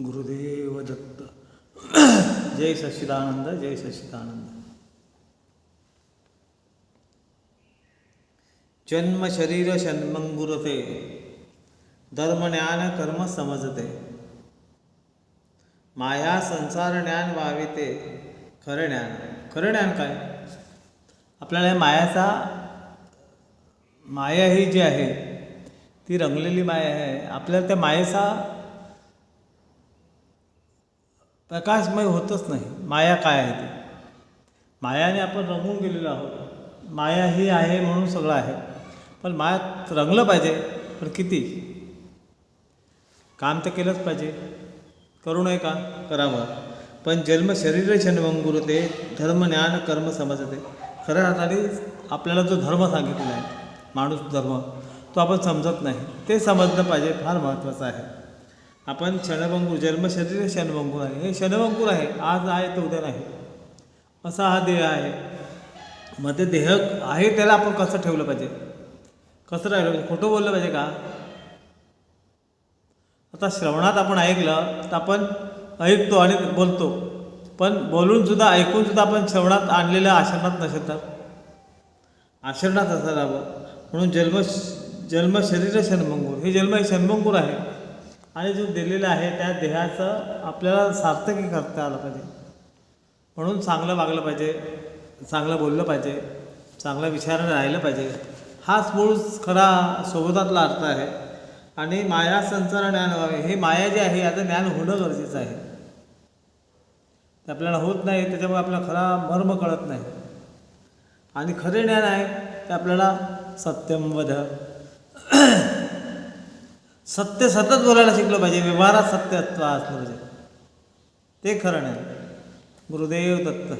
गुरुदेव दत्त। जय सच्चिदानंद जय सच्चिदानंद। जन्म शरीर षण्मंगुरते धर्म ज्ञान कर्म समजते। माया संसार ज्ञान वाविते खरं ज्ञान। खरं ज्ञान काय? आपल्याला मायाचा माया ही जी आहे ती रंगलेली माया आहे. आपल्याला त्या मायेचा प्रकाशमय होतच नाही. माया काय आहे ती? मायाने आपण रंगून गेलेलो आहोत. माया ही आहे म्हणून सगळं आहे. पण मायात रंगलं पाहिजे. पण किती? काम तर केलंच पाहिजे. करू नये का? करावं. पण जन्म शरीर क्षणभंगुरते धर्म ज्ञान कर्म समजते. खऱ्या अर्थाने आपल्याला जो धर्म सांगितलेला आहे माणूस धर्म तो आपण समजत नाही. ते समजलं पाहिजे. फार महत्त्वाचं आहे. आपण क्षणभंगूर जन्म शरीर क्षणभंगूर आहे. हे क्षणभंगूर आहे. आज आहे तर उद्या नाही. असा हा देह आहे. मग ते देह आहे त्याला आपण कसं ठेवलं पाहिजे? कसं राहिलं पाहिजे? खोटं बोललं पाहिजे का? आता श्रवणात आपण ऐकलं तर आपण ऐकतो आणि बोलतो. पण बोलून सुद्धा ऐकून सुद्धा आपण श्रवणात आणलेलं आचरणात नसेल तर? आचरणात असावं म्हणून जन्म जन्म शरीर क्षणभंगूर हे जन्म हे क्षणभंगूर आहे. आणि जो दिलेला आहे त्या देहाचं आपल्याला सार्थकी करता आलं पाहिजे म्हणून चांगलं वागलं पाहिजे चांगलं बोललं पाहिजे चांगल्या विचाराने राहिलं पाहिजे. हाच मूळ खरा सोबतातला अर्थ आहे. आणि माया संसार ज्ञान व्हावे हे माया जे आहे याचं ज्ञान होणं गरजेचं आहे. ते आपल्याला होत नाही त्याच्यामुळे आपल्याला खरा मर्म कळत नाही. आणि खरे ज्ञान आहे ते आपल्याला सत्यम वध सत्य सतत बोलायला शिकलं पाहिजे. व्यवहारात सत्य असलं पाहिजे म्हणजे. ते खरं नाही. गुरुदेव दत्त.